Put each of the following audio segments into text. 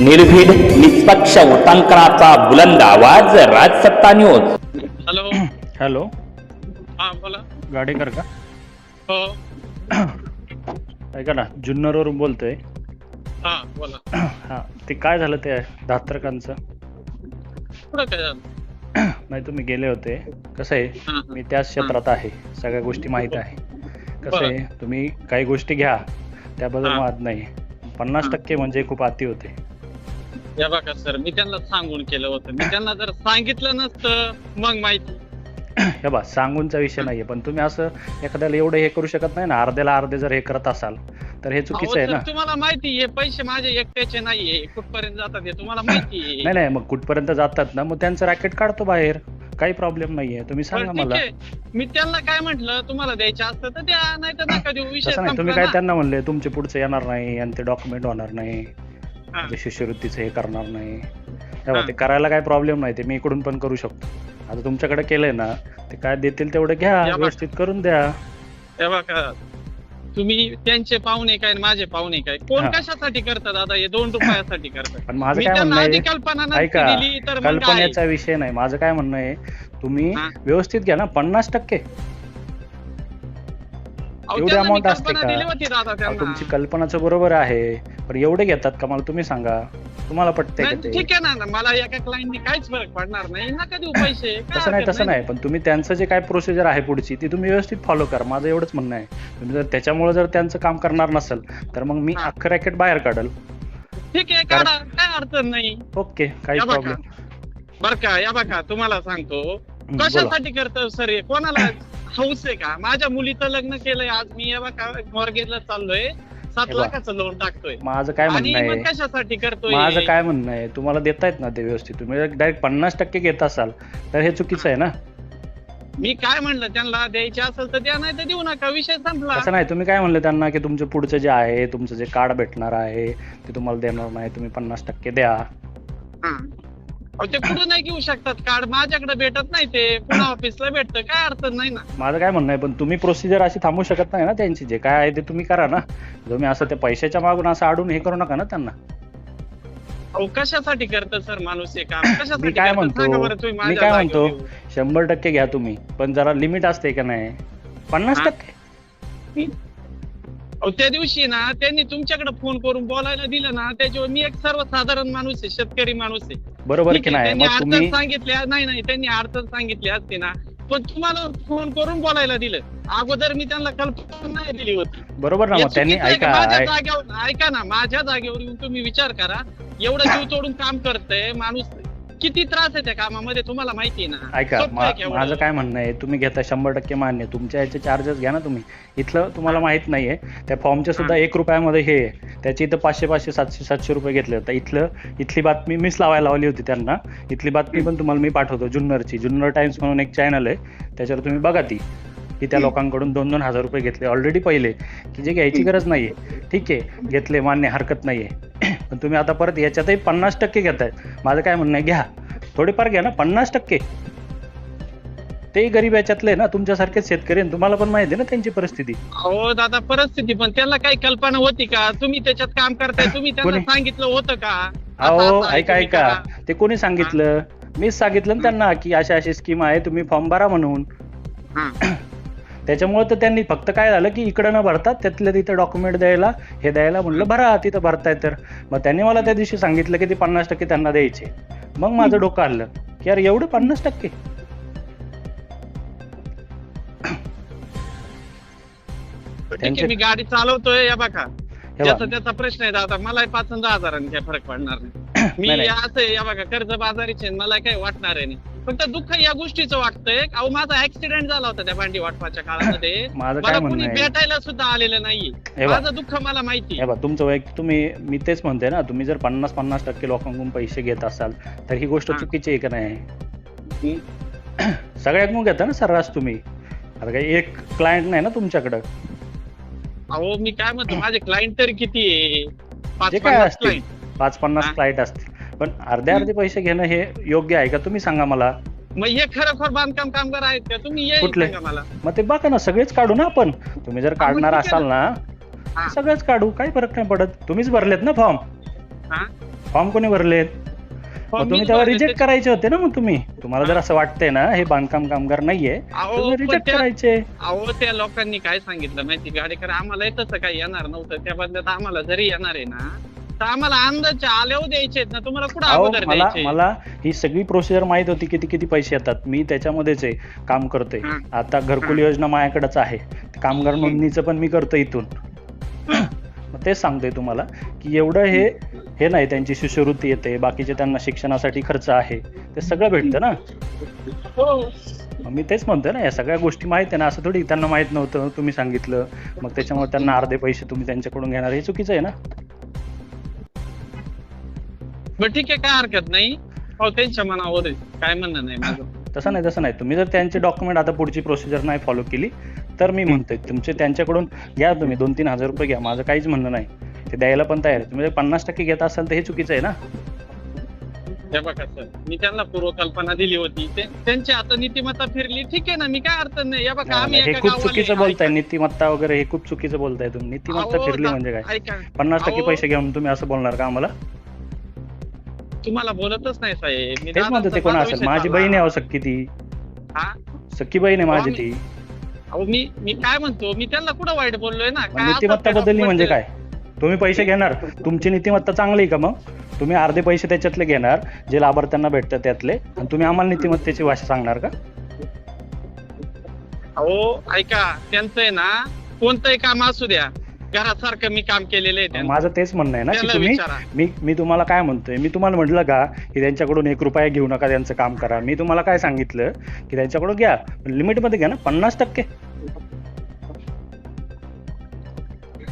निर्भीड निष्पक्ष उटांकनाचा बुलंद आवाज राजसत्ता न्यूज हॅलो. हॅलो. हा बोला. गाडेकर का? हो. ऐका ना जुन्नरवरून बोलतोय. हा बोला. हां ते काय झालं ते धात्रकांचं? पुढं काय झालं? नाही तुम्ही गेले होते. कसं आहे. मी त्याच क्षेत्रात आहे. सगळ्या गोष्टी माहीत आहे. कसं आहे? तुम्ही काही गोष्टी घ्या. त्याबद्दल. वाद नाही. पन्नास. टक्के म्हणजे खूप अति होते. या बघा सर मी त्यांना सांगून केलं होतं. मी त्यांना जर सांगितलं नसतं मग माहिती हे बा सांगूनचा विषय नाहीये पण तुम्ही असं एखाद्याला एवढं हे करू शकत नाही ना अर्ध्याला अर्धे जर हे करत असाल तर हे चुकीचं आहे ना. तुम्हाला माहिती आहे पैसे माझे एकट्याचे नाहीये कुठपर्यंत जातात हे तुम्हाला माहिती नाही नाही मग कुठपर्यंत जातात ना मग त्यांचं रॅकेट काढतो बाहेर काही प्रॉब्लेम नाहीये तुम्ही सांगा मला. मी त्यांना काय म्हंटल तुम्हाला द्यायचं असतं तर द्या नाही तर नका देऊ विषय तसं नाही तुम्ही संपला काय ना. त्यांना म्हणले तुमचे पुढचे येणार नाही आणि ते डॉक्युमेंट होणार नाही. ते शिष्यवृत्तीचं हे करणार नाही तेव्हा. ते करायला काय प्रॉब्लेम नाही ते मी इकडून पण करू शकतो आता तुमच्याकडे केलंय ना ते काय देतील तेवढं घ्या. व्यवस्थित करून द्या हे बघा तुम्ही त्यांचे पाहुणे काय माझे पाहुणे काय कोण. कशासाठी करतात दादा हे दोन रुपयासाठी करतात पण माझं काय म्हणणं आहे ऐका? कल्पनेचा विषय नाही माझं काय म्हणणं आहे तुम्ही. व्यवस्थित घ्या ना पन्नास टक्के एवढी amount असते का? तुमची कल्पनाचं बरोबर आहे पण एवढे घेतात का? मला तुम्ही सांगा. तुम्हाला पटतंय का नाही, ते? ठीक आहे ना मला एका क्लायंटनी काहीच फरक पडणार नाही. नका देऊ पैसे? काय तसं नाही हरकत तसं नाही. पण तुम्ही त्यांचं जे काय प्रोसिजर आहे पुढची ती तुम्ही व्यवस्थित फॉलो करा. माझं एवढंच म्हणणं आहे. तुम्ही जर त्याच्यामुळे जर त्यांचं काम करणार नसेल तर मग मी हा. अख्खं रॅकेट बाहेर काढल. ठीक आहे काढा. काय अडचण नाही. ओके काही या बघा. प्रॉब्लेम बर का या बघा तुम्हाला सांगतो. बोला कशासाठी करतो सर? हे कोणाला हौस आहे का? माझ्या मुलीचं लग्न केलंय आज मी. या बघा मॉर्गेजला चाललोय. सात. लाखाचं लोन टाकतोय. माझं काय आणि म्हणणं मग आहे? कशासाठी करतोय? माझं काय म्हणणं आहे? तुम्हाला देतायत ना ते व्यवस्थित. तुम्ही डायरेक्ट पन्नास टक्के घेत असाल तर हे चुकीचं आहे ना? मी काय म्हणलं? त्यांना द्यायचे असेल तर द्या नाही तर देऊ नका. विषय संपला. असं नाही. तुम्ही काय म्हणलं त्यांना की तुमचं पुढचं जे आहे तुमचं जे कार्ड भेटणार आहे ते तुम्हाला देणार नाही. तुम्ही पन्नास टक्के द्या. हा. अहो, ते कुठं नाही घेऊ शकतात? कार्ड माझ्याकडे भेटत नाही ते. पुन्हा ऑफिसला भेटतं. काय अडचण नाही ना. माझं काय म्हणणं आहे पण तुम्ही प्रोसिजर अशी थांबू शकत नाही ना त्यांची. जे काय आहे ते तुम्ही करा ना. तुम्ही असं ते पैशाच्या मागून असं अडून हे करू नका ना त्यांना. अहो कशासाठी करतं सर माणूस हे काम? कशासाठी काय करतं? म्हणतो? सांगा बरं तुम्ही मी माझ्या काय जागेवर म्हणतो? येऊन. शंभर टक्के घ्या तुम्ही. पण जरा लिमिट असते का नाही? पन्नास हा? टक्के. अहो त्या दिवशी ना त्यांनी तुमच्याकडे फोन करून बोलायला दिलं ना त्याच्यावर मी एक सर्वसाधारण माणूस आहे शेतकरी माणूस आहे. बरोबर की नाही? मग तुम्ही सांगितल्या नाही नाही त्यांनी अडचण सांगितली असते ना. पण तुम्हाला फोन करून बोलायला दिलं. अगोदर मी त्यांना कल्पना नाही दिली होती. बरोबर ना मग त्यांनी? ऐका माझ्या जागेवर ऐका ना माझ्या जागेवर येऊन तुम्ही विचार करा. एवढं जीव तोडून काम करतंय माणूस किती त्रास आहे त्या कामामध्ये तुम्हाला माहिती आहे ना? ऐका सोपं आहे मा- का एवढं? माझं काय म्हणणं आहे तुम्ही घेता शंभर टक्के मान्य तुमच्या याचे चार्जेस घ्या ना तुम्ही. इथलं तुम्हाला माहीत नाहीये त्या फॉर्मचे सुद्धा एक रुपयामध्ये हे आहे. त्याची इथं पाचशे पाचशे सातशे सातशे रुपये घेतले. होते इथलं इथली बातमी मीच लावायला लावली होती त्यांना. इथली बातमी पण तुम्हाला मी पाठवतो जुन्नरची. जुन्नर टाइम्स म्हणून एक चॅनल आहे. त्याच्यावर तुम्ही बघा ती. की त्या लोकांकडून दोन दोन हजार रुपये घेतले. ऑलरेडी पहिले. की जे घ्यायची गरज नाहीये. ठीक आहे. घेतले मान्य हरकत नाहीये. पण तुम्ही आता परत याच्यातही पन्नास टक्के घेताय. माझं काय म्हणणं आहे घ्या. थोडेफार घ्या ना पन्नास टक्के. ते गरीब याच्यातले ना तुमच्यासारखेच शेतकरी तुम्हाला पण माहिती आहे ना त्यांची परिस्थिती. हो दादा परिस्थिती पण त्यांना काही कल्पना होती का? तुम्ही त्याच्यात काम करताय तुम्ही त्यांना? सांगितलं होतं का? अहो ऐका ऐका. ते कोणी सांगितलं? मीच सांगितलं ना त्यांना की अशा अशी स्कीम आहे तुम्ही फॉर्म भरा म्हणून. त्याच्यामुळे तर त्यांनी फक्त काय झालं की इकडं न भरतात त्यातल्या तिथं डॉक्युमेंट द्यायला हे द्यायला म्हणलं भरा तिथं भरताय तर. मग त्यांनी मला त्या दिवशी सांगितलं की ते पन्नास टक्के त्यांना द्यायचे. मग माझं डोकं आलं की यार एवढं पन्नास टक्के? मी गाडी चालवतोय या बघा. त्याचा प्रश्न आहे दादा मला पाच दहा हजारांनी काही फरक पडणार नाही. मी. असं या बघा कर्ज बाजारीचे मला काही वाटणार आहे नाही. फक्त दुःख या गोष्टीचं वाटतंय. अहो माझा ऍक्सिडेंट झाला होता त्या भांडी वाटपाच्या काळामध्ये. माझं काय मला म्हणणं कोणी आहे? भेटायला सुद्धा आलेलं नाहीये. हे बघ. माझं दुःख मला माहिती हे बघा तुमचं वैयक्तिक तुम्ही मी तेच म्हणते ना तुम्ही जर पन्नास पन्नास टक्के लोकांकडून पैसे घेत असाल तर ही गोष्ट हा. चुकीची आहे का नाही? सगळ्यांकडून घेता ना सर्रास तुम्ही. आता काही एक क्लायंट नाही ना तुमच्याकडं? अहो मी काय म्हणतो माझे क्लायंट तरी किती आहे? पाच जे काय पन्नास असतील client. पाच पन्नास हा. क्लायंट असतील. पण अर्धे अर्धे पैसे घेणं हे योग्य आहे का? तुम्ही सांगा मला. मग हे खरोखर बांधकाम कामगार आहेत का? तुम्ही ये कुठले? सांगा मला. मग ते बघा ना सगळेच काढू ना आपण. तुम्ही जर काढणार ठीक आहे असाल ना. हा. सगळेच काढू काही फरक नाही पडत. तुम्हीच भरलेत ना फॉर्म? हा? फॉर्म कोणी भरलेत? मग तुम्ही मीच तेव्हा. रिजेक्ट करायचे होते ना मग तुम्ही. तुम्हाला जर असं वाटतंय ना हे बांधकाम कामगार नाहीये अहो, तुम्ही पण रिजेक्ट त्या- करायचे. अहो त्या लोकांनी काय सांगितलं माहिती गाडीकर आम्हाला तसं काही येणार नव्हतं. त्या बदल्यात आम्हाला जरी येणार आहे ना तर आम्हाला अंदाज आल्यावर द्यायचे ना. तुम्हाला कुठं अहो अगोदर मला द्यायचे मला ही सगळी प्रोसिजर माहीत होती किती किती पैसे येतात. मी त्याच्यामध्येच आहे काम करतोय. हा. आता घरकुल योजना माझ्याकडेच आहे. कामगार नोंदणीचं पण मी करतो इथून. मग तेच सांगतोय तुम्हाला की एवढं हे हे नाही त्यांची शिष्यवृत्ती येते बाकीचे त्यांना शिक्षणासाठी खर्च आहे. ते सगळं भेटतं ना? हो. मग मी तेच म्हणतोय ना या सगळ्या गोष्टी माहीत आहे ना असं थोडी त्यांना माहीत नव्हतं तुम्ही सांगितलं. मग त्याच्यामुळे त्यांना अर्धे पैसे तुम्ही त्यांच्याकडून घेणार हे चुकीचं आहे ना? बरं ठीक आहे काय हरकत नाही. हो त्यांच्या मनावर आहे. काय म्हणणं नाही माझं. तसं नाही तसं नाही. तुम्ही जर त्यांचे डॉक्युमेंट आता पुढची प्रोसिजर नाही फॉलो केली तर मी म्हणतोय तुमचे त्यांच्याकडून घ्या तुम्ही. दोन तीन हजार रुपये घ्या. माझं काहीच म्हणणं नाही. ते द्यायला पण तयार आहे. तुम्ही जर पन्नास टक्के घेत असाल तर हे चुकीचं आहे ना? हे बघा सर. मी त्यांना पूर्वकल्पना दिली होती. ते- त्यांची आता नीतिमत्ता फिरली. ठीक आहे ना मी काय अडचण नाही. हे बघा नाही, आम्ही नाही, हे एका खूप गावाला- चुकीचं बोलताय. नीतिमत्ता वगैरे हे खूप चुकीचं बोलताय तुम्ही. नीतिमत्ता अहो, फिरली म्हणजे काय? ऐका. पन्नास टक्के अहो, पैसे घेऊन तुम्ही असं बोलणार का आम्हाला? तुम्हाला बोलतच नाही साहेब. मी तेच म्हणतो ते कोण असेल? विषय माझी चालला. बहीण आहे अहो सक्की ती. हा? सक्की बहीण आहे माझी ती. अहो मी मी काय म्हणतो? मी त्यांना कुठं वाईट बोललोय ना? काय नीतिमत्ता बदलली म्हणजे म्हणजे- काय? तुम्ही पैसे घेणार? तुमची नीतिमत्ता चांगली आहे का मग? तुम्ही अर्धे पैसे त्याच्यातले घेणार जे लाभार्थ्यांना भेटतात त्यातले आणि तुम्ही आम्हाला नीतिमत्तेची भाषा सांगणार का? अहो ऐका त्यांचं आहे ना कोणतंही काम असू द्या. घरासारखं मी काम केलेलं आहे. माझं तेच म्हणणं आहे ना की त्याला तुम्ही विचारा. मी मी तुम्हाला काय म्हणतोय? मी तुम्हाला म्हटलं का की त्यांच्याकडून एक रुपया घेऊ नका त्यांचं काम करा. मी तुम्हाला काय सांगितलं की त्यांच्याकडून घ्या. लिमिटमध्ये घ्या ना पन्नास टक्के.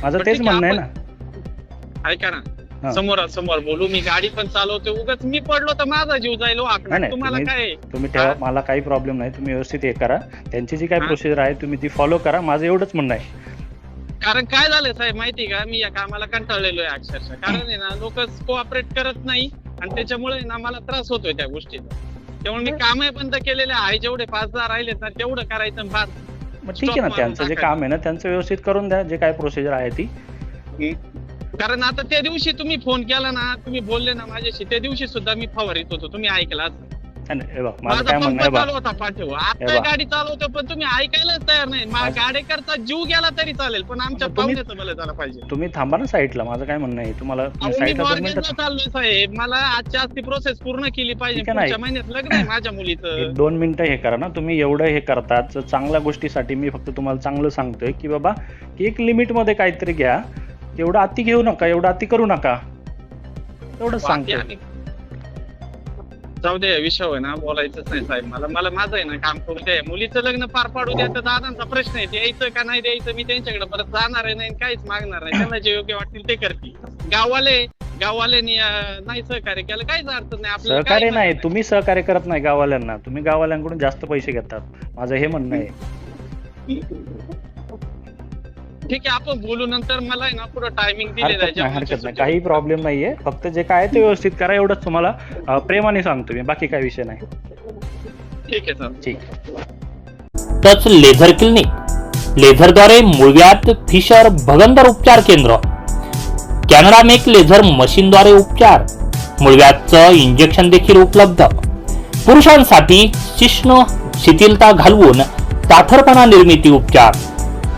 माझं पण तेच ठीक आहे, म्हणणं आहे ना. ऐका हा. ना समोरासमोर बोलू. मी गाडी पण चालवते उगाच मी पडलो तर माझा जीव जाईल हो नाही, आकडा नाही, तुम्हाला तुम्ही- काय? आहे? तुम्ही ठेवा हा? मला काही प्रॉब्लेम नाही. तुम्ही व्यवस्थित हे करा. त्यांची जी काही हा. प्रोसिजर आहे तुम्ही ती फॉलो करा. माझं एवढंच म्हणणं आहे. कारण काय झालंय साहेब माहिती का? मी या कामाला कंटाळलेलो आहे अक्षरशः. कारण आहे ना लोक कोऑपरेट करत नाही आणि त्याच्यामुळे ना मला त्रास होतोय त्या गोष्टीचा. त्यामुळे मी कामही बंद केलेले आहे. जेवढे पाच दहा राहिलेत ना तेवढं करायचं मग ठीक आहे ना त्यांचं जे काम आहे ना त्यांचं व्यवस्थित करून द्या जे काय प्रोसिजर आहे ती. कारण आता त्या दिवशी तुम्ही फोन केला ना तुम्ही बोलले ना माझ्याशी त्या दिवशी सुद्धा मी फवारीत होतो. तुम्ही ऐकला हे बघ माझं माझा काय म्हणणं आहे चालू बा होता पाठीवर. आता बा. गाडी चालवतो पण तुम्ही ऐकायलाच तयार नाही. मा- गाडीकरता जीव गेला तरी चालेल पण आमच्या मग तुम्ही- पाहुण्याचं मला झालं पाहिजे. तुम्ही थांबा ना साईडला माझं काय म्हणणं आहे? तुम्हाला अहो, मी साईडला दोन चाललोय साहेब. मला आजच्या आज ती प्रोसेस पूर्ण केली पाहिजे. ठीक आहे ना. पुढच्या महिन्यात लग्न आहे माझ्या मुलीचं. एक दोन मिनिटं हे करा ना. तुम्ही एवढं हे करतात तर चांगल्या गोष्टीसाठी मी फक्त तुम्हाला चांगलं सांगतोय की बाबा की एक लिमिटमध्ये काहीतरी घ्या. एवढं अति घेऊ नका एवढं अति करू नका. एवढंच बाकी सांगतोय. आम्ही- जाऊ दे विषय आहे ना बोलायचंच नाही साहेब. मला मला माझं आहे ना काम करू दे मुलीचं लग्न पार पाडू द्या तर दादांचा प्रश्न आहे. द्यायचं का नाही द्यायचं मी त्यांच्याकडे परत जाणार आहे नाही काहीच मागणार नाही. त्यांना जे योग्य वाटतील ते करतील. गाववाले गाववाल्यांनी नाही सहकार्य केलं काहीच अडचण नाही. आपल्याला सहकार्य नाही. तुम्ही सहकार्य करत नाही गाववाल्यांना. तुम्ही गाववाल्यांकडून जास्त पैसे घेतात. माझं हे म्हणणं आहे. ठीक आहे आपण बोलू. नंतर मला आहे ना पुढं टायमिंग दिलेलं हरकत नाही हरकत नाही. जेवणाच्या काही प्रॉब्लेम नाहीये. फक्त जे काय आहे ते व्यवस्थित करा. एवढंच तुम्हाला अं, प्रेमाने सांगतो मी. बाकी काही विषय नाही. ठीक आहे सर. ठीक. Touch laser clinic. लेझरद्वारे मूळव्याध फिशर भगंदर उपचार केंद्र. कॅनरा मेक लेझर मशीनद्वारे उपचार. मूळव्याधचं इंजेक्शन देखील उपलब्ध. पुरुषांसाठी शिश्न शिथिलता घालवून ताठरपणा निर्मिती उपचार.